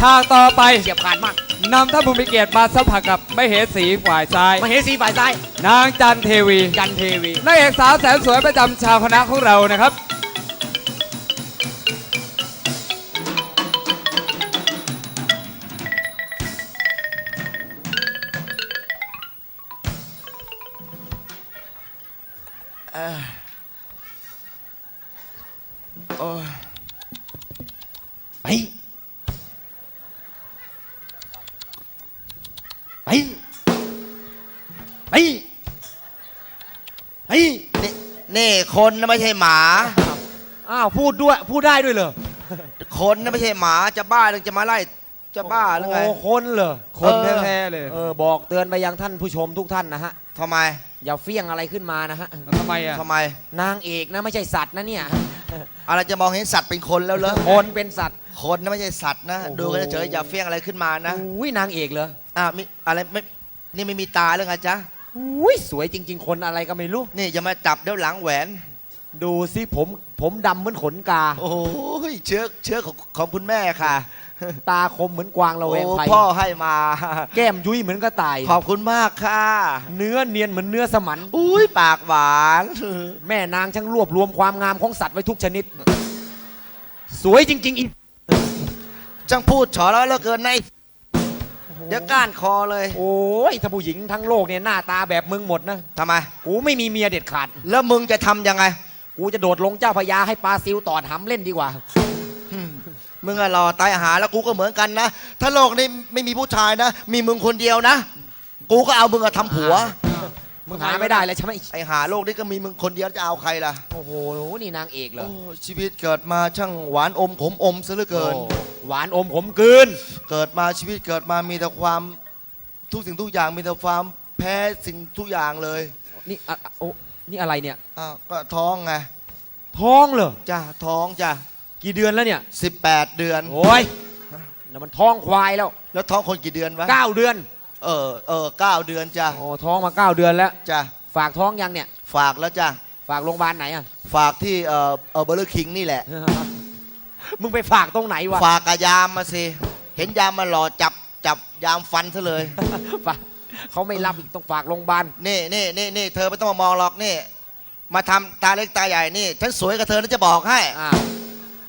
ฉากต่อไปเฉียบขาดมากนำท่านผู้มีเกียรติมาสัมผัสกับมเหสีฝ่ายซ้ายมเหสีฝ่ายซ้ายนางจันเทวีจันเทวี นางเอกสาวแสนสวยประจำชาวคณะของเรานะครับ คนนะไม่ใช่หมา อ้าวพูดด้วยพูดได้ด้วยเหรอคนนะไม่ใช่หมาจะบ้าหรือจะมาไล่จะบ้าหรือไง โอ้คนเหรอคนเออ แท้ๆเลยเออบอกเตือนไปยังท่านผู้ชมทุกท่านนะฮะ ทำไมอย่าเฟี้ยงอะไรขึ้นมานะฮะ ทำไมอะทำไม นางเอกนะไม่ใช่สัตว์นะเนี่ย อะไรจะมองเห็นสัตว์เป็นคนแล้วเหรอคนเป็นสัตว์ คนนะไม่ใช่สัตว์นะ โอ้โห ดูกันเฉยๆอย่าเฟี้ยงอะไรขึ้นมานะอุ้ยนางเอกเหรออะมิอะไรไม่นี่ไม่มีตาหรือไงจ๊ะอุ้ยสวยจริง ๆ คนอะไรก็ไม่รู้ นี่อย่ามาจับเดี๋ยวหลังแหวน ดูสิผมผมดำเหมือนขนกา โอ้ยเชื้อเชื้อของของคุณแม่ค่ะตาคมเหมือนกวางระโอ้แวงภัยพ่อให้มา แก้มยุ้ยเหมือนกระต่าย ขอบคุณมากค่ะเนื้อเนียนเหมือนเนื้อสมัน อุ้ยปากหวาน แม่นางช่างรวบรวมความงามของสัตว์ไว้ทุกชนิด สวยจริง ๆอีจังพูดฉอแล้วเหลือเกินในะไอ้เดี๋ยวก้านคอเลยโอ้ยถ้าผู้หญิงทั้งโลกเนี่ยหน้าตาแบบมึงหมดนะทำไม กูไม่มีเมียเด็ดขาด แล้วมึงจะทำยังไง กูจะโดดลงเจ้าพระยาให้ปลาซิวตอดหำเล่นดีกว่า มึงอะรอตายหาแล้วกูก็เหมือนกันนะ ถ้าโลกนี้ไม่มีผู้ชายนะ มีมึงคนเดียวนะ กูก็เอามึงอะทำผัว มึงหาไม่ได้เลยใช่ไหมไอหาโลกนี้ก็มีมึงคนเดียวจะเอาใครล่ะ โอ้โห นี่นางเอกเหรอ โอ้ชีวิตเกิดมาช่างหวานอมขมอมซะเหลือเกิน โอ้หวานอมขมกลืน เกิดมาชีวิตเกิดมามีแต่ความทุกสิ่งทุกอย่างมีแต่ความแพ้สิ่งทุกอย่างเลย นี่อะอะโอ้ นี่อะไรเนี่ย อ้าวก็ท้องไงท้องเหรอ จ้ะท้องจ้ะกี่เดือนแล้วเนี่ย 18 เดือน โอ้ยนั่นมันท้องควายแล้วแล้วท้องคนกี่เดือนวะเก้าเดือนเออเออเก้าเดือนจ้ะโอ้ท้องมาเก้าเดือนแล้ว จ้ะฝากท้องยังเนี่ย ฝากแล้วจ้ะฝากโรงพยาบาลไหนอะ ฝากที่เออเออเบอร์คิงนี่แหละ มึงไปฝากตรงไหนวะ ฝากกับยามมาสิ เห็นยามมาหล่อจับจับยามฟันซะเลย ฝาก เขาไม่รับอีกต้องฝากโรงพยาบาลนี่นี่นี่นี่เธอไม่ต้องมามองหรอกนี่ มาทำตาเล็กตาใหญ่นี่ฉันสวยกับเธอนะจะบอกให้ อ่า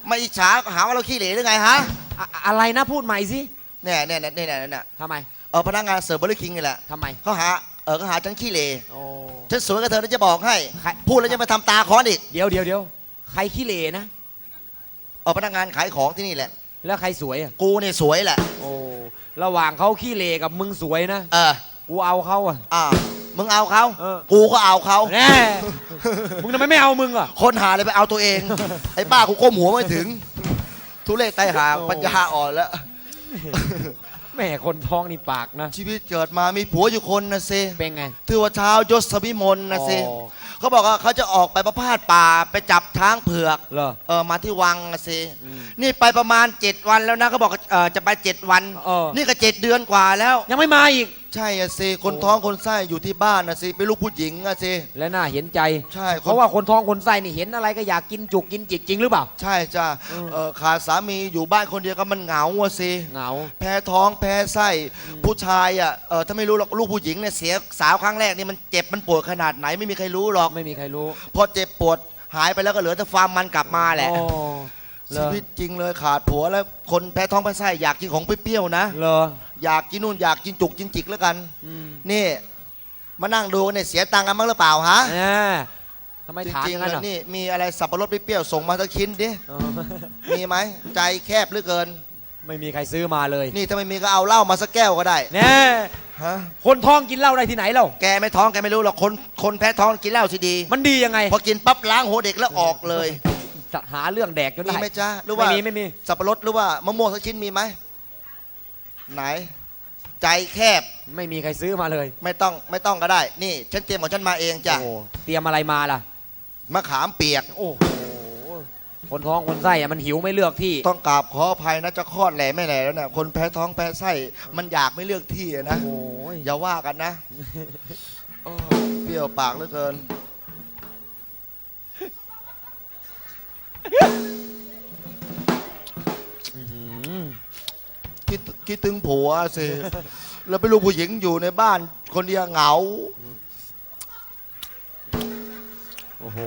ไม่อิจฉาหาว่าเราขี้เหร่หรือไงฮะอะอะไรนะพูดใหม่สิเนี่ยเนี่ยเนี่ยเนี่ยเนี่ยทำไมเออพนักงานเสิร์ฟเบอร์คิงนี่แหละทำไมเขาหาเออเขาหาฉันขี้เหร่โอ้ ฉันสวยกับเธอนะจะบอกให้ ใคร พูดแล้วจะมาทำตาค้อนอีกเดี๋ยวเดี๋ยวเดี๋ยวใครขี้เหร่นะ เออพนักงานขายของที่นี่แหละ แล้วใครสวยอะกูเนี่ยสวยแหละ โอ้ระหว่างเขาขี้เหร่กับมึงสวยนะ เออ กูเอาเขาอะ อ่า มึงเอาเขา เออ กูก็เอาเขา แน่ มึงทำไมไม่เอามึงอะ คนหาเลยไปเอาตัวเอง ไอ้บ้ากูก้มหัวไม่ถึง ทุเรศไตหาโอ้ ปัญญาอ่อนแล้ว แม่คนท้องนี่ปากนะ ชีวิตเกิดมามีผัวอยู่คนนะสิเป็นไง ถือว่าเช้ายศพิมลนะสิอ๋อ เขาบอกว่าเขาจะออกไปประพาสป่าไปจับช้างเผือก เหรอ เออมาที่วังนะสิ อืมนี่ไปประมาณ 7 วันแล้วนะเขาบอกเออจะไป 7 วัน เออ นี่ก็เจ็ดเดือนกว่าแล้ว ยังไม่มาอีก ใช่อะสิคนท้องคนไส้อยู่ที่บ้านนะสิเป็นลูกผู้หญิงอะสิ และน่าเห็นใจ ใช่คน เพราะว่าคนท้องคนไส้นี่เห็นอะไรก็อยากกินจุกกินจิกจริงหรือเปล่า ใช่จ้าอืมเออขาดสามีอยู่บ้านคนเดียวก็มันเหงาอะสิ เหงา แพ้ท้องแพ้ไส้ ผู้ชายอะเออถ้าไม่รู้หรอกลูกผู้หญิงเนี่ยเสียสาวครั้งแรกนี่มันเจ็บมันปวดขนาดไหนไม่มีใครรู้หรอกไม่มีใครรู้พอเจ็บปวดหายไปแล้วก็เหลือแต่ความมันกลับมาแหละอ๋อเหรชีอวิตจริงเลยขาดผัวแล้วคนแพ้ท้องแพ้ไส้อยากกินของเปรี้ยวๆนะ เหรอ อยากกินนู่นอยากกินจุกกินจิกแล้วกัน อืมนี่ มานั่งดูกันเนี่ยเสียตังค์กันมั้งหรือเปล่าฮะแน่ทำไมจถามอริงย่างๆนั้นเลอะยนี่มีอะไรสับปะรดเปรี้ยวๆส่งมาสักชิ้นดิอ๋อมีไหมใจแคบเหลือเกิน ไม่มีใครซื้อมาเลยนี่ถ้าไม่มีก็เอาเหล้ามาสักแก้วก็ได้แน่ฮะคนท้องกินเหล้าได้ที่ไหนเล่าแกไม่ท้องแกไม่รู้หรอกคนคนแพ้ท้องกินเหล้าสิดีมันดียังไงพอกินปั๊บล้างหัวเด็กแล้วออกเลยหาเรื่องแดกจนมีได้ไหมจ๊ะหรือว่าไม่มีไม่มี สับปะรดหรือว่ามะม่วงสักชิ้นมีไหมไหน ใจแคบไม่มีใครซื้อมาเลยไม่ต้องไม่ต้องก็ได้ นี่ ฉันเตรียมของฉันมาเองจ้ะโอ้เตรียมอะไรมาล่ะ มะขามเปียก โอ้โหคนท้องคนไส้อะมันหิวไม่เลือกที่ ต้องกราบขออภัยนะจะคลอดแหล่ไม่แหล่แล้วเนี่ยคนแพ้ท้องแพ้ไส้มันอยากไม่เลือกที่อะนะโอ้ยอย่าว่ากันนะโอ้เปรี้ยวปากเหลือเกิน อื้อหือคิดถึงผัวสิแล้วเป็นลูกผู้หญิงอยู่ในบ้าน คนเดียวเหงา โอ้โห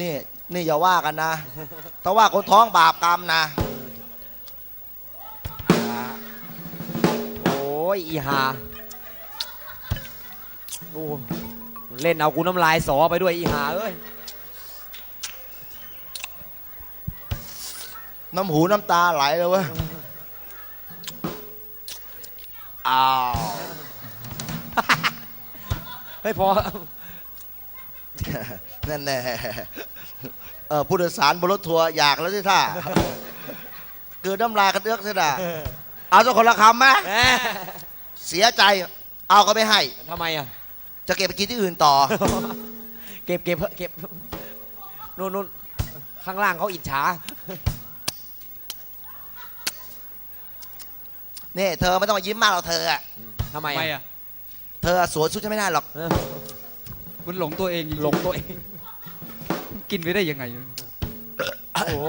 นี่นี่อย่าว่ากันนะถ้าว่าคนท้องบาปกรรมนะ โอ้ยอีหาโอ้เล่นเอากูน้ำลายสอไปด้วยอีหาเอ้ย น้ำหูน้ำตาไหลเลยเว้ยอ้าวเฮ้ยพอ นั่นแน่เออผู้โดยสารบนรถทัวร์อยากแล้วสิท่าเกิดน้ำลายกระเดือกสิท่าเอาสักคนละคำไหมแหมเสียใจ เอาก็ไม่ให้ ทำไมอะ จะเก็บไปกินที่อื่นต่อ เก็บเก็บเก็บนู่นนู่นข้างล่างเขาอิจฉา นี่เธอไม่ต้องมายิ้มมากหรอกเธออะทำไมทำไมอะ อะเธอสวยสู้ฉันไม่ได้หรอกเออมันหลงตัวเองจริงๆหลงตัวเอง กินไปได้ยังไง โอ้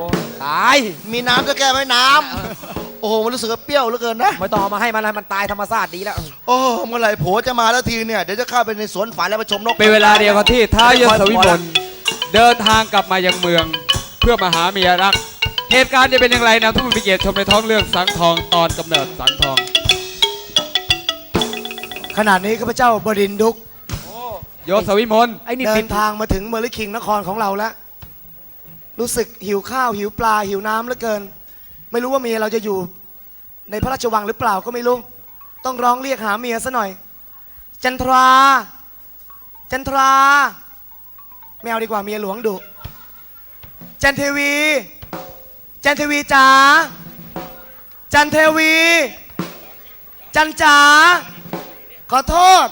ตาย มีน้ำจะแก้ไหมน้ำ โอ้โห มันรู้สึกว่าเปรี้ยวเหลือเกินนะ ไม่ต้องเอามาให้มันเลยมันตายธรรมชาติดีแล้ว โอ้เมื่อไหร่ผัวจะมาแล้วทีเนี่ย เดี๋ยวจะเข้าไปในสวนฝันแล้วไปชมนกเป็นเวลาเดียวกับที่ท้าวยศวิมลเดินทางกลับมายังเมือง เพื่อมาหาเมียรัก เหตุการณ์จะเป็นอย่างไรนะทุกคนไปเกียรติชมในท้องเรื่องสังทองตอนกำเนิดสังทองขนาดนี้ข้าพเจ้าบดินทร์ดุกยศวิมลไอ้นี่เดิตินดทางมาถึงเมอริคิงนครของเราแล้ว รู้สึกหิวข้าวหิวปลาหิวน้ำเหลือเกิน ไม่รู้ว่าเมียเราจะอยู่ ในพระราชวังหรือเปล่าก็ไม่รู้ ต้องร้องเรียกหาเมียซะหน่อย จันทรา จันทราไม่เอาดีกว่าเมียหลวงดุจันเทวี จันเทวีจ๋าจันเทวี จันจ๋าขอโทษ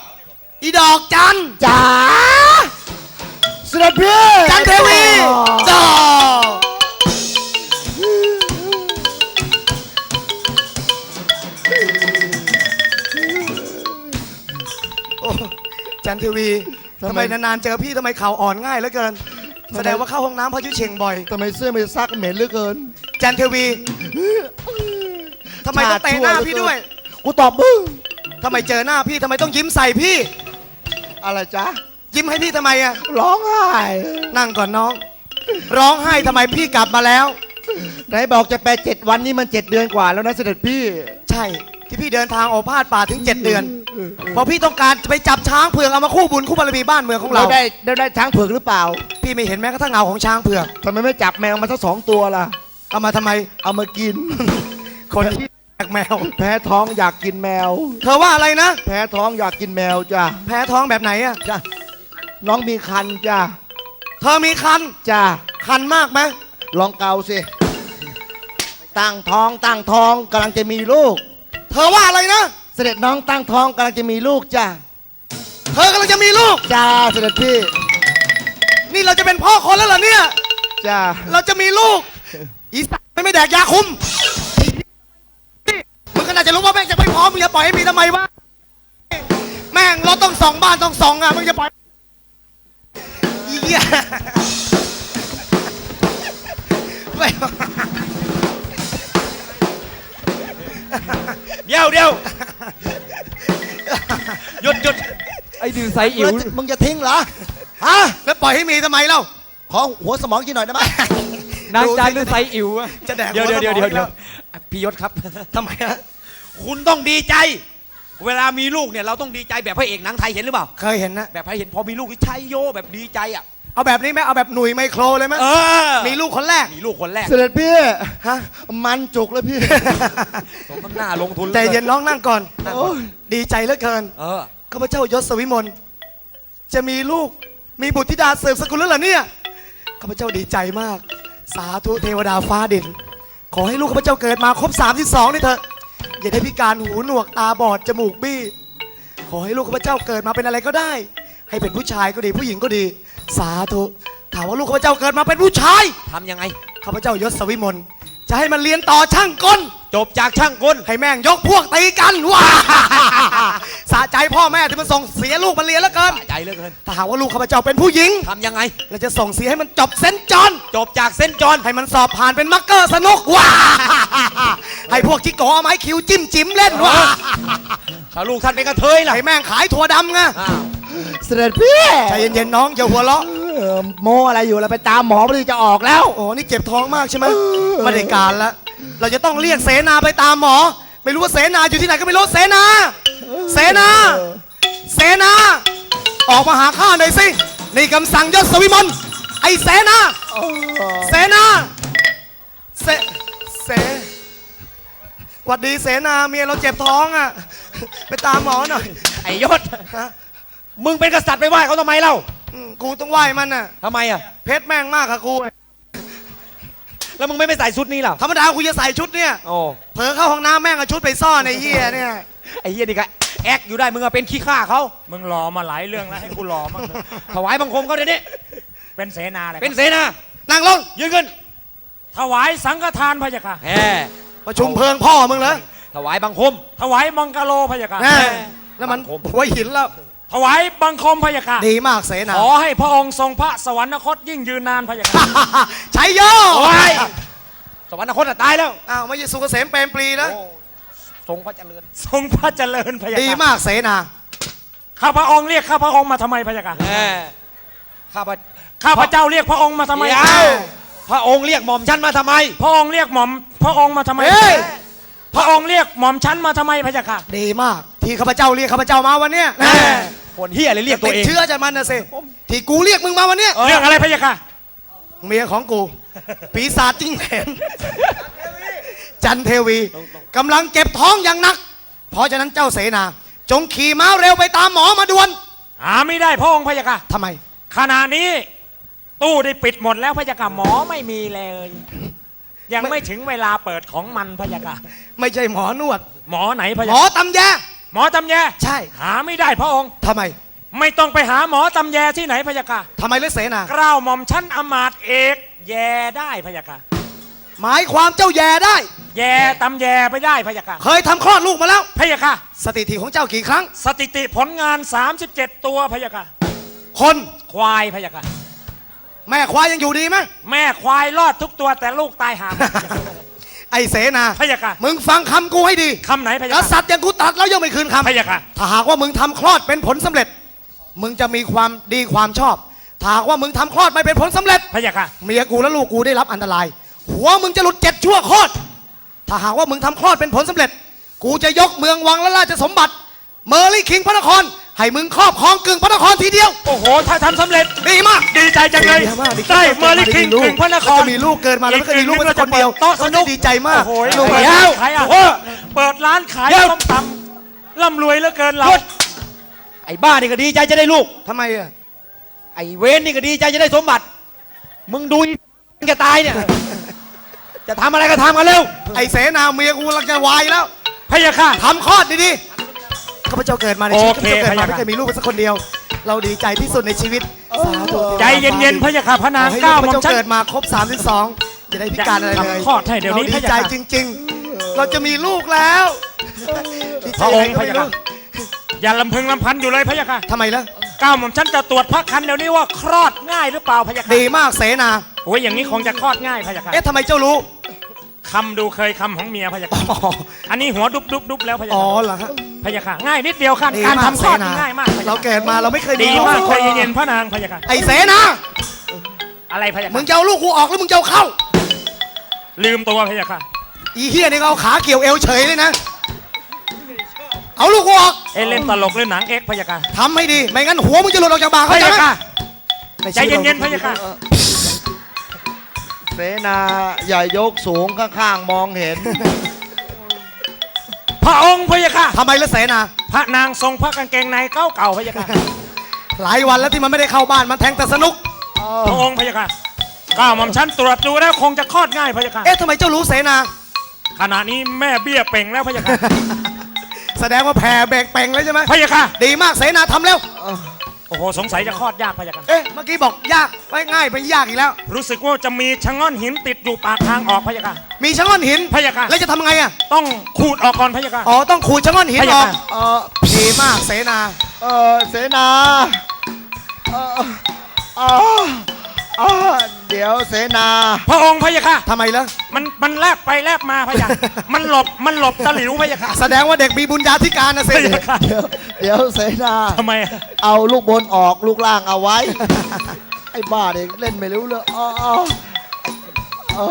อีดอกจันจ๋าเสด็จพี่จันเทวีจ้าโอ้จันเทวีทำไมนานๆเจอพี่ทำไมเข่าอ่อนง่ายเหลือเกิน แสดงว่าเข้าห้องน้ำพายุเชงบ่อย ทำไมเสื้อไม่ซักเหม็นเหลือเกิน จันเทวีทำไมต้องเตะหน้าพี่ด้วย กูตอบมึงทำไมเจอหน้าพี่ทำไมต้องยิ้มใส่พี่ อะไรจ๊ะ ยิ้มให้พี่ทำไมอะร้องไห้นั่งก่อนน้อง ร้องไห้ทำไมพี่กลับมาแล้ว ไหนบอกจะไปเจ็ดวันนี่มันเจ็ดเดือนกว่าแล้วนะเสด็จพี่ ใช่ที่พี่เดินทางโอภาสป่าถึง7เดือน เพราะพี่ต้องการจะไปจับช้างเผือกเอามาคู่บุญคู่บารมีบ้านเมืองของเราเราได้ได้ได้ช้างเผือกหรือเปล่า พี่ไม่เห็นแม้กระทั่งเงาของช้างเผือกทำไมไม่จับแมวมาสักสองตัวล่ะ เอามาทำไม เอามากิน คนที่แกแมว แพ้ท้องอยากกินแมว เธอว่าอะไรนะ แพ้ท้องอยากกินแมวจ้ะแพ้ท้องแบบไหนอะจ้ะน้องมีคันจ้ะเธอมีคัน จ้ะคันมากไหมลองเกาสิ ตั้งท้องตั้งท้องกำลังจะมีลูก เธอว่าอะไรนะ เสด็จน้องตั้งท้องกำลังจะมีลูกจ้ะเธอกำลังจะมีลูก จ้าเสด็จพี่ นี่เราจะเป็นพ่อคนแล้วเหรอเนี่ย จ้าเราจะมีลูก อีสัตว์ไม่ไม่แดกยาคุมมึงก็น่าจะรู้ว่าแม่งจะไม่พร้อมมึงจะปล่อยให้มีทำไมวะแม่งรถต้องสองบ้านต้องสองอะมึงจะปล่อยอีเหี้ยไม่เดี๋ยวเดี๋ยวหยุดหยุดไอ้ดิวไซอิ๋วแล้วจะมึงจะทิ้งเหรอฮะแล้วปล่อยให้มีทำไมเล่าขอหัวสมองกินหน่อยได้ไหม นางจานหรือไซอิ๋วอะจะแดกเดี๋ยวหัเดี๋ยวสมเดี๋ยวองเดี๋ยวเดี๋ยวแล้วพี่ยศครับ ทำไมฮะคุณต้องดีใจ เวลามีลูกเนี่ยเราต้องดีใจแบบพระเอกหนังไทยเห็นหรือเปล่า เคยเห็นนะ แบบพระเอกเห็นพอมีลูกนี่ชัยโยแบบดีใจอะ เอาแบบนี้ไหมเอาแบบหนุ่ยไมโครเลยไหมเออ มีลูกคนแรก มีลูกคนแรก เสด็จพี่ฮะ มันจุกแล้วพี่ สมน้ำหน้าลงทุนใจเย็นน้องนั่งก่อน โอ้ยดีใจเหลือเกิน เออ ข้าพเจ้ายศวิมลจะมีลูกมีบุตรธิดาสืบสกุลแล้วเหรอเนี่ยข้าพเจ้าดีใจมาก สาธุเทวดาฟ้าดิน ขอให้ลูกข้าพเจ้าเกิดมาครบ32นี่เถอะ อย่าได้พิการหูหนวกตาบอดจมูกบี้ ขอให้ลูกข้าพเจ้าเกิดมาเป็นอะไรก็ได้ ให้เป็นผู้ชายก็ดีผู้หญิงก็ดี สาธุ ถามว่าลูกข้าพเจ้าเกิดมาเป็นผู้ชาย ทำยังไง ข้าพเจ้ายศวิมลจะให้มันเรียนต่อช่างกล จบจากช่างกลให้แม่งยกพวกตีกันว้าสะใจพ่อแม่ที่มันส่งเสียลูกมันเรียนแล้วเกิน สะใจเหลือเกินถ้าหากว่าลูกข้าพเจ้าเป็นผู้หญิงทำยังไง เราจะส่งเสียให้มันจบเซนต์จอนจบจากเส้นจอนให้มันสอบผ่านเป็นมักเกอร์สนุกว้าให้พวกจิกโกเอาไม้คิวจิ้มจิ้มเล่นวะถ้าลูกท่านเป็นกระเทยล่ะไอ้แม่งขายถั่วดำไงอ้าวเสด็จพี่ใจเย็นๆน้องอย่าหัวเราะเออโมอะไรอยู่แล้วไปตามหมอพอดีจะออกแล้ว โอ้นี่เจ็บท้องมากใช่ไหมไม่ได้การแล้ว เราจะต้องเรียกเสนาไปตามหมอ ไม่รู้ว่าเสนาอยู่ที่ไหนก็ไม่รู้เสนา เสนา เสนา ออกมาหาข้าหน่อยสินี่คำสั่งยศสวิมลไอ้เสนา เสนา เสเสหวัดดีเสนาเมียเราเจ็บท้องอะ ไปตามหมอหน่อยไอ้ยศฮะมึงเป็นกษัตริย์ไปไหว้เขาทำไมเล่าอืมกูต้องไหว้มันน่ะทำไมอะ เพชรแม่งมากค่ะกู แล้วมึงไม่ไปใส่ชุดนี้ล่ะธรรมดากูจะใส่ชุดเนี่ย โอ้เผลอเข้าห้องน้ำแม่งเอาชุดไปซ่อนในเหี้ยเนี่ย ไอ้เหี้ยนี่ก็แอกอยู่ได้มึงอะเป็นขี้ข้าเขามึงรอมาหลายเรื่องแล้วให้กูรอมั่งเถอะถวายบังคมเขาเดี๋ยวนี้เป็นเสนาเลยเป็นเสนานั่งลงยืนขึ้นถวายสังฆทานพะยะค่ะ แหมประชุมเพลิงพ่อมึงเหรอถวายบังคม ถวายมังกะโลพะยะค่ะ แน่แล้วมันบังคมหัวหินแล้ว ถวายบังคมพะยะค่ะดีมากเสนาขอให้พระองค์ทรงพระสวรรคตยิ่งยืนนานพะยะค่ะใช้โยโอ้ยสวรรคตอะตายแล้วอ้าวไม่ใช่สุกเกษมเปรมปรีแล้วโอ้ทรงพระเจริญ ทรงพระเจริญพะยะดีค่ะมากเสนาข้าพระองค์เรียกข้าพระองค์มาทำไมพะยะค่ะแหมข้าพระข้าพระเจ้าเรียกพระองค์มาทำไมเดี๋ยวพระองค์เรียกหม่อมฉันมาทำไม พระองค์เรียกหม่อม พระองค์มาทำไมเฮ้ยพระองค์เรียกหม่อมชั้นมาทำไมพะยะค่ะดีมาก ที่ข้าพเจ้าเรียกข้าพเจ้ามาวันเนี้ยแหม คนเฮียอะไรเรียกตัวติดเองเชื้อจากมันนะสิที่กูเรียกมึงมาวันเนี้ยเรื่องอะไรพะยะค่ะ เมียของกู ปีศาจจิ้งเหลนจันเทวีกำลังเก็บท้องอย่างหนัก เพราะฉะนั้นเจ้าเสนา จงขี่ม้าเร็วไปตามหมอมาด่วนหาไม่ได้พระองค์พะยะค่ะทำไม ขณะนี้ ตู้ได้ปิดหมดแล้วพะยะค่ะหมอไม่มีเลย ยังไม่ถึงเวลาเปิดของมันพะยะค่ะไม่ใช่หมอนวด หมอไหนพะหยะมอตำแย หมอตำแยใช่ หาไม่ได้พระองค์ ทำไม ไม่ต้องไปหาหมอตำแยที่ไหนพะยะค่ะทำไมเลเสนากล้าวหม่อมชั้นอำมาตย์เอกแยได้พะยะค่ะหมายความเจ้าแย่ได้ แยตำแยไปได้พะยะค่ะเคยทำคลอดลูกมาแล้ว พะยะค่ะสถิติของเจ้ากี่ครั้ง สถิติผลงาน 37 ตัวพะยะค่ะคนควายพะยะค่ะแม่ควายยังอยู่ดีไหมแม่ควายรอดทุกตัวแต่ลูกตายหาหมด ไอเสนาพะยะค่ะมึงฟังคำกูให้ดีคำไหนพะกยะค่ะษัตริย์อย่างกูตัดแล้วยังไม่คืนคพะยะค่ะำถ้าหากว่ามึงทำคลอดเป็นผลสำเร็จ มึงจะมีความดีความชอบถ้าหากว่ามึงทำคลอดไม่เป็นผลสำเร็จ พะยะค่ะเมียกูและลูกกูได้รับอันตราย หัวมึงจะหลุดเจ็ดชั่วโคตรถ้าหากว่ามึงทำคลอดเป็นผลสำเร็จ กูจะยกเมืองวังและราชสมบัติ เมอร์ลี่คิงพระนคร ให้มึงครอบครองกึ่งพระนครทีเดียว โอ้โห ถ้าทำสำเร็จ ดีมาก ดีใจจังเลยดีมากดีได้เมอร์ลิคิงถึงพระนครจะมีลูกเกิดมาแล้วไม่เคยมีลูกเป็นคนเดียวโต๊ะสนุกเขาจะดีใจมากโอ้โหลูกเปิดเดียร้าวนขายอาหารเปิดร้านขายเดี๋ยวส้มตำร่ำรวยเหลือเกินเรา หยุด ไอ้บ้านี่ก็ดีใจจะได้ลูก ทำไมอะไอ้เวนนี่ก็ดีใจจะได้สมบัติ มึงดูแกตายเนี่ย จะทำอะไรก็ทำกันเร็ว ไอเสนาเมียกูกำลังจะวายแล้ว พะยะค่ะทำคลอดดีๆ ข้าพเจ้าเกิดมาในชีวิตโอข้าเคพเจ้าเกิดมาพะยะค่ะ ไม่เคยมีลูกเป็นสักคนเดียว เราดีใจที่สุดในชีวิตสาธุใจเย็นๆพะยะค่ะพระนางขอให้เก้าลูหม่อมข้าพเจ้าฉัน เกิดมาครบ 32 จะได้พิการอะไรเลยทำคลอดให้เดี๋ยวนี้ราดีพะยะใจค่ะจริง ๆ เราจะมีลูกแล้วดีใจพระองค์ยังไงก็ไม่พะยะค่ะ อย่าลำพึงลำพันอยู่เลยพะยะค่ะทำไมล่ะเก้าหม่อมฉันจะตรวจพระคันเดี๋ยวนี้ว่าคลอดง่ายหรือเปล่าพะยะค่ะดีมากเสนา โอ้ยอย่างนี้คงจะคลอดง่ายพะยะค่ะเอ๊ะทำไมเจ้ารู้ คำดูเคยคำของเมียพะยะอ๋ค่ะออันนี้หัวดุบดุบดุบแล้วพะยะอ๋อค่ะเหรอฮะ พะยะค่ะง่ายนิดเดียวค่ะดีการมากทำคเสลอดนานี่ง่ายมากพะยะเราค่ะเกิดมาเราไม่เคยมีดีลูกมากสักใจคนเย็นๆพระนางพะยะค่ะไอเสนา อะไรพะยะมึงค่ะจะเอาลูกกูออกหรือมึงจะเอาเข้า ลืมตัวพะยะค่ะ อีเฮียนี่ก็เอาขาเกี่ยวเอวเฉยเลยนะ เอาลูกกูออกเอยเล่นตลกเล่นหนังเอ็กซ์พะยะค่ะทำให้ดี ไม่งั้นหัวมึงจะหลุดออกจากบ่าพะเขาใจยะไหมค่ะในใจชีวิตราเย็นๆพะยะค่ะ เสนาใหญ่ยกสูงข้างๆมองเห็น พระองค์พะยะค่ะ ทำไมละเสนา พระนางทรงพระกางเกงในเก่าเก่าๆพะยะค่ะ หลายวันแล้วที่มันไม่ได้เข้าบ้านมันแทงแต่สนุก พระองค์พะยะค่ะก้าวหม่อมฉันตรวจดูแล้วคงจะคลอดง่ายพะยะค่ะเอ๊ะทำไมเจ้ารู้เสนา ขณะนี้แม่เบี้ยเป่งแล้วพะยะค่ะแสดงว่าแผ่แบกเป่งแล้วใช่ไหมพะยะค่ะ ดีมากเสนาทำเร็วโอ้โหสงสัยจะคลอดยากพะยะค่ะเอ๊ะเมื่อกี้บอกยากไว้ง่ายไปยากอีกแล้ว รู้สึกว่าจะมีชะง่อนหินติดอยู่ปากทางออกพะยะค่ะมีชะง่อนหินพะยะค่ะแล้วจะทำไงอะต้องขูดออกก่อนพะยะค่ะ อ๋อต้องขูดชะง่อนหินพะอยะอกค่ะเออดีมากเสนา เออเสนาเออเออเออเดี๋ยวเสนา พระองค์พะยะค่ะ ทำไมล่ะ มันมันแลบไปแลบมาพะยะ มันหลบมันหลบตะหลิวพะยะค่ะ แสดงว่าเด็กมีบุญญาธิการนะสิพะยะค่ะเดี๋ยวเดี๋ยวเสนา ทำไมอะเอาลูกบนออกลูกล่างเอาไว้ ไอ้บ้าเด็กเล่นไม่รู้เลยอ๋ออ๋ออ๋อ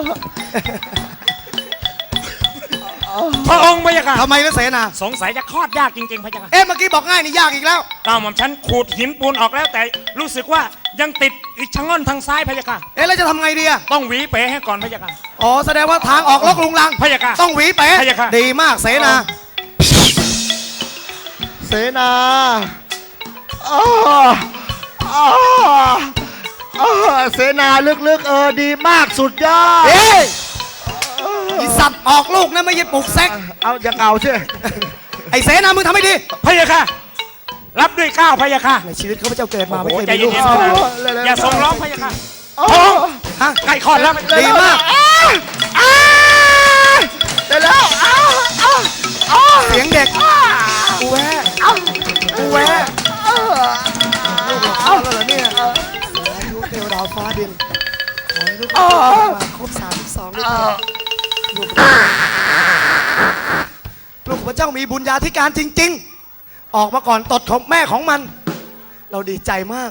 พระองค์พะยะค่ะ ทำไมล่ะเสนา สงสัยจะคลอดยากจริงๆพะยะค่ะเอ๊ะเมื่อกี้บอกง่ายนี่ยากอีกแล้วก้าวหม่อมฉันขูดหินปูนออกแล้วแต่รู้สึกว่า ยังติดอีกชะง่อนทางซ้ายพะยะค่ะ เอ๊ะแล้วจะทำไงดีอะต้องหวีเป๋ให้ก่อนพะยะค่ะ อ๋อแสดงว่าทางออกลกลุงลังพะยะค่ะต้องหวีเป๋พะยะค่ะ ดีมากเสนา เสนาอ๋ออ๋ออ๋อเสนาลึกๆเออดีมากสุดยอดเฮ้ยไอสัตว์ออกลูกนะไม่ใช่ปลูกเซ็กเอาอย่างเอาใช่ ไอเสนามึงทำไม่ดีพะยะค่ะ รับด้วยก้าวพะยะค่ะในชีวิตเขาพระเจ้าเกิดมาโอ้ไม่โหเคยใจมีลูกเย็นสักคนๆอย่าส่งร้องพะยะค่ะพงฮะใกล้คลอดแล้วดีมากได้แล้วอ้าวอ้าวอ้าวเสียงเด็กกูแวะกูแวะลูกหลอกเขาแล้วเหรอเนี่ยสาธุเทวดาวฟ้าดินขอให้ลูกมาครบสามสิบสองด้วยเถิดลูกลูกพระเจ้ามีบุญญาธิการจริง ๆ ออกมาก่อนตดของแม่ของมัน เราดีใจมาก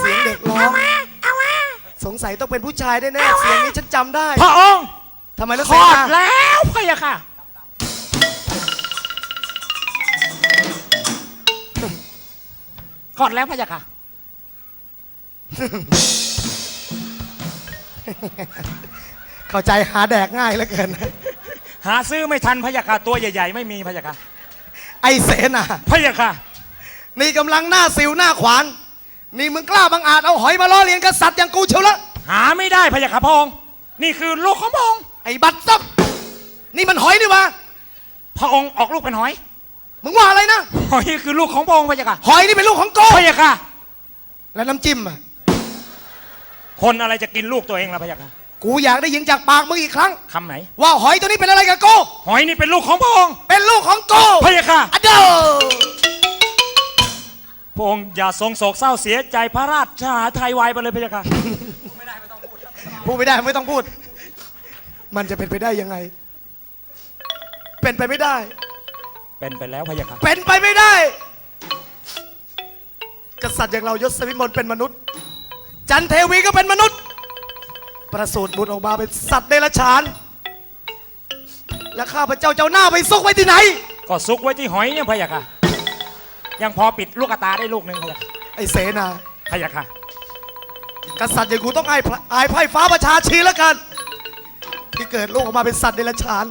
เสียงเด็กร้องสงสัยต้องเป็นผู้ชายแน่ๆเสียงนี้ฉันจำได้พระองค์ทำไมล่ะคเสลอดนาแล้วพะยะค่ะ คลอดแล้วพะยะค่ะ เข้าใจหาแดกง่ายเหลือเกิน หาซื้อไม่ทันพะยะค่ะ ตัวใหญ่ ๆ ไม่มีพะยะค่ะ ไอเสนาพะยะค่ะ นี่กำลังหน้าสิวหน้าขวาน นี่มึงกล้าบังอาจเอาหอยมาล้อเลียนกษัตริย์อย่างกูเชียวละหาไม่ได้พะยะค่ะพระองค์นี่คือลูกของพระองค์ไอ้บัตรซับนี่มันหอยนี่วะพระองค์ออกลูกเป็นหอย มึงว่าอะไรนะหอยคือลูกของพระองค์พะยะค่ะหอยนี่เป็นลูกของโกพะยะค่ะ แล้วน้ำจิ้มอะคนอะไรจะกินลูกตัวเองล่ะพะยะค่ะ กูอยากได้ยินจากปากมึงอีกครั้ง คำไหน ว่าหอยตัวนี้เป็นอะไรกับโกหอยนี่เป็นลูกของพระองค์เป็นลูกของโกพะยะค่ะอะเดอพระองค์อย่าทรงโศกเศร้าเสียใจพระราชาไทยวายไปเลยพะยะค่ะ พูดไม่ได้ไม่ต้องพูด มันจะเป็นไปได้ยังไง เป็นไปไม่ได้ เป็นไปแล้วพะยะค่ะเป็นไปไม่ได้ กษัตริย์อย่างเรายศวิมลเป็นมนุษย์ จันเทวีก็เป็นมนุษย์ ประสูติบุตรออกมาเป็นสัตว์เดรัจฉาน และข้าพเจ้าเจ้าหน้าไปซุกไว้ที่ไหน ก็ซุกไว้ที่หอยเนี่ยพะยะค่ะ ยังพอปิดลูกตาได้ลูกหนึ่งพะยะค่ะไอเสนาพะยะค่ะ กษัตริย์อย่างกูต้องอายพระอายไพร่ฟ้าประชาชีแล้วกัน ที่เกิดลูกออกมาเป็นสัตว์เดรัจฉาน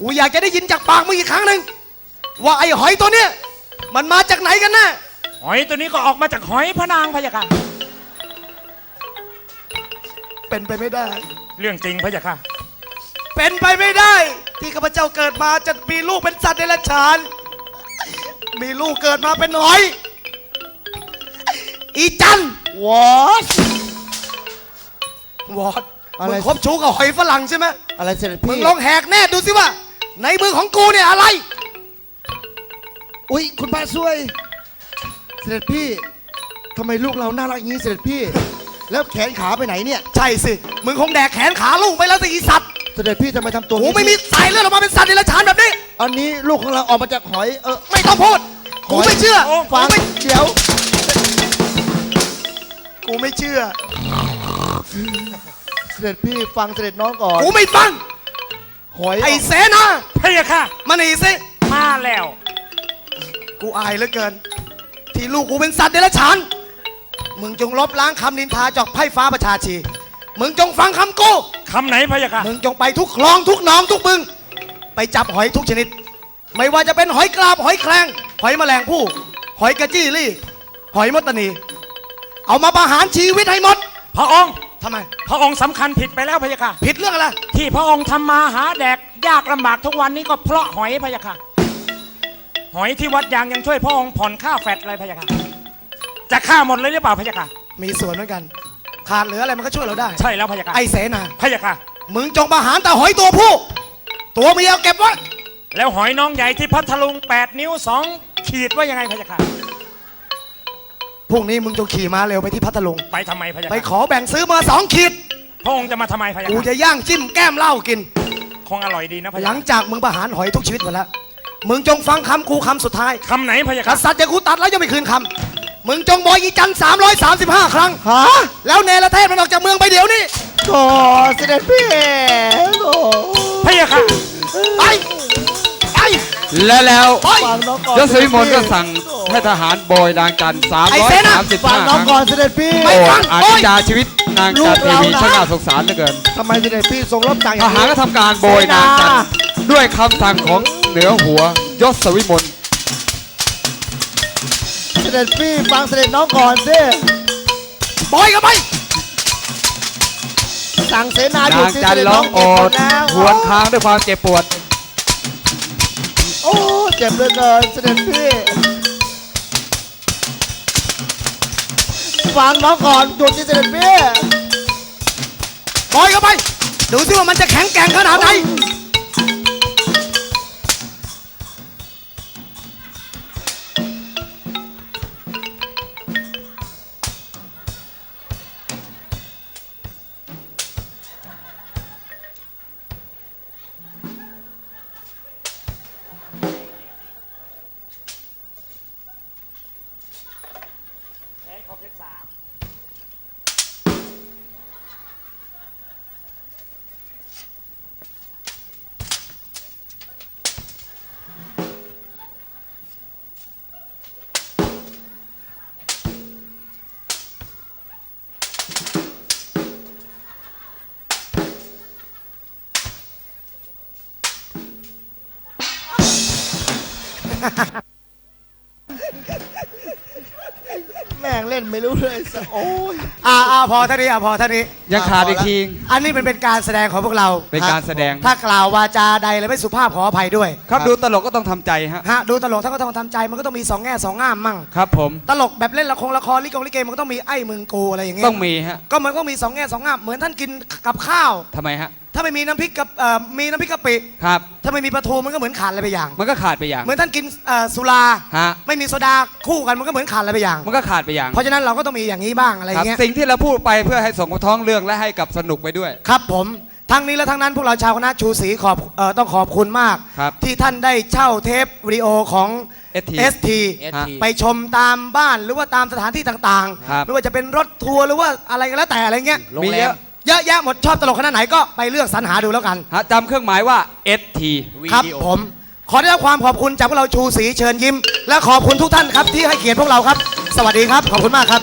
กูอยากจะได้ยินจากปากมึงอีกครั้งหนึ่งว่าไอหอยตัวเนี้ยมันมาจากไหนกันแน่หอยตัวนี้ก็ออกมาจากหอยพระนางพะยะค่ะ เป็นไปไม่ได้ เรื่องจริงพะยะค่ะ เป็นไปไม่ได้ ที่ข้าพเจ้าเกิดมาจะมีลูกเป็นสัตว์เดรัจฉาน มีลูกเกิดมาเป็นหอย อีจันวอชวอดอะไร มึงคบชู้กับหอยฝรั่งใช่ไหมอะไรเสด็จมึพี่งลองแหกแน่ดูสิว่า ในมือของกูเนี่ยอะไร อุ้ยคุณพระช่วย เสด็จพี่ทำไมลูกเราน่ารักอย่างนี้เสด็จพี่ แล้วแขนขาไปไหนเนี่ย ใช่สิ มึงคงแดกแขนขาลูกไปแล้วสิอีสัตว์เสด็จพี่ทำไมทำตัวกูไม่มีสายเลือดออกมาเป็นสัตว์เดรัจฉานแบบนี้ อันนี้ลูกของเราออกมาจากหอย เออไม่ต้องพูดกูไม่เชื่อโอ้กูฟังไม่เดี๋ยว กูไม่เชื่อ เสด็จพี่ฟังเสด็จน้องก่อน กูไม่ฟัง หอยไอ้เสนาพะยะค่ะมาหนีสิมาแล้ว กูอายเหลือเกิน ที่ลูกกูเป็นสัตว์เดรัจฉาน มึงจงลบล้างคำนินทาจากไพร่ฟ้าประชาชี มึงจงฟังคำกูคำไหนพะยะค่ะมึงจงไปทุกคลองทุกหนองทุกบึง ไปจับหอยทุกชนิด ไม่ว่าจะเป็นหอยกราบหอยแครงหอยแมลงผู้ หอยกระจี้ลี่ หอยมดตานี เอามาประหารชีวิตให้หมดพระองค์ทำไม พระองค์สำคัญผิดไปแล้วพะยะค่ะ ผิดเรื่องอะไร ที่พระองค์ทำมาหาแดกยากลำบากทุกวันนี้ก็เพราะหอยพะยะค่ะ หอยที่วัดยางยังช่วยพระองค์ผ่อนค่าแฟตเลยพะยะค่ะ จะฆ่าหมดเลยหรือเปล่าพะยะค่ะ มีส่วนเหมือนกัน ขาดเหลืออะไรมันก็ช่วยเราได้ ใช่แล้วพะยะค่ะไอ้เสนา พะยะค่ะ มึงจงประหารแต่หอยตัวผู้ ตัวเมียเก็บไว้ แล้วหอยน้องใหญ่ที่พัทลุง 8 นิ้ว 2 ขีดว่ายังไงพะยะค่ะ พรุ่งนี้มึงจงขี่ม้าเร็วไปที่พัทลุง ไปทำไมพะยะไปค่ะขอแบ่งซื้อมาสองขีด พระองค์จะมาทำไมพะยะกูค่ะจะย่างจิ้มแก้มเหล้ากิน คงอร่อยดีนะพะหยะลังจากมึงประหารหอยทุกชีวิตหมดแล้ว มึงจงฟังคำกูคำสุดท้าย คำไหนพะยะกค่ะษัตริย์จะกูตัดแล้วยังไม่คืนคำ มึงจงบอยอีจันทร์335ครั้ง ฮะแล้วเนรเทศมันออกจากเมืองไปเดี๋ยวนี้ โธ่เสด็จพี่โธ่พะยะค่ะ ไป ไป และแล้วไปฟังน้องก่อนยศวิมลก็สั่งให้ทหารโบยนางจันทร์ไอ้เซนอะ 335ฟังคน้องรั้งก่อนเสด็จพี่ ไม่ โอ้ฟังอาโอ้จยจาชีวิตนางจันทร์เทวีช่างน่าสงสารเหลือเกิน ทำไมเสด็จพี่ทรงรบจังอทย่างหารนี้ ก็ทำการโบยนางจันทร์ด้วยคำสั่งของเหนือหัวยศวิมลเสด็จพี่ฟังเสด็จน้องก่อนสิบอยกันไปสั่งเสนาหยุดนางสิจันเสทด็จร์ร้น้อองงโอเจ็บหมดดแล้วหวนค้างด้วยความเจ็บปวด โอ้เจ็บเหลือเกินเสด็จพี่ฟังน้องก่อนหยุดสิเสด็จพี่ บอยกันไป ดูสิว่ามันจะแข็งแกร่งขนาดไหน แม่งเล่นไม่รู้เลยสักโอ้ย อ่าอ่าพอเท่านี้อ่าพอเท่านี้ ยังขาดอีกทีอันนี้เป็นเป็นการแสดงของพวกเรา เป็นการแสดง ถ้ากล่าววาจาใดและไม่สุภาพขออภัยด้วยครับดูตลกก็ต้องทำใจฮะฮะดูตลกท่านก็ต้องทำใจมันก็ต้องมีสองแง่สองง่ามมั่ง ครับผม ตลกแบบเล่นละครละครลิกงลิเกมันก็ต้องมีไอ้มึงกูอะไรอย่างเงี้ยต้องมีฮะ ก็มันก็มีสองแง่สองง่ามเหมือนท่านกินกับข้าวทำไมฮะ ถ้าไม่มีน้ำพริกกับเอ่อมีน้ำพริกกะปิครับ ถ้าไม่มีปลาทูมันก็เหมือนขาดอะไรไปอย่าง มันก็ขาดไปอย่างเหมือนท่านกินเอ่อสุรา ฮะไม่มีโซดาคู่กันมันก็เหมือนขาดอะไรไปอย่าง มันก็ขาดไปอย่างเพราะฉะนั้นเราก็ต้องมีอย่างนี้บ้างอะไรอครับย่างเงี้ย สิ่งที่เราพูดไปเพื่อให้สมกับท้องเรื่องและให้กับสนุกไปด้วย ครับผม ทั้งนี้และทั้งนั้นพวกเราชาวคณะชูศรีขอบเอ่อต้องขอบคุณมาก ครับที่ท่านได้เช่าเทปวิดีโอของ ST ST ฮะ ไปชมตามบ้านหรือว่าตามสถานที่ต่างครับ ๆ ไม่ว่าจะเป็นรถทัวร์หรือว่าอะไรก็แล้วแต่อะไรเงี้ยมีเยอะ เยอะแยะหมดชอบตลกขนาดไหนก็ไปเลือกสรรหาดูแล้วกัน ฮะจำเครื่องหมายว่า ST ครับผม ขอได้รับความขอบคุณจากพวกเราชูศรีเชิญยิ้ม และขอบคุณทุกท่านครับที่ให้เกียรติพวกเราครับ สวัสดีครับ ขอบคุณมากครับ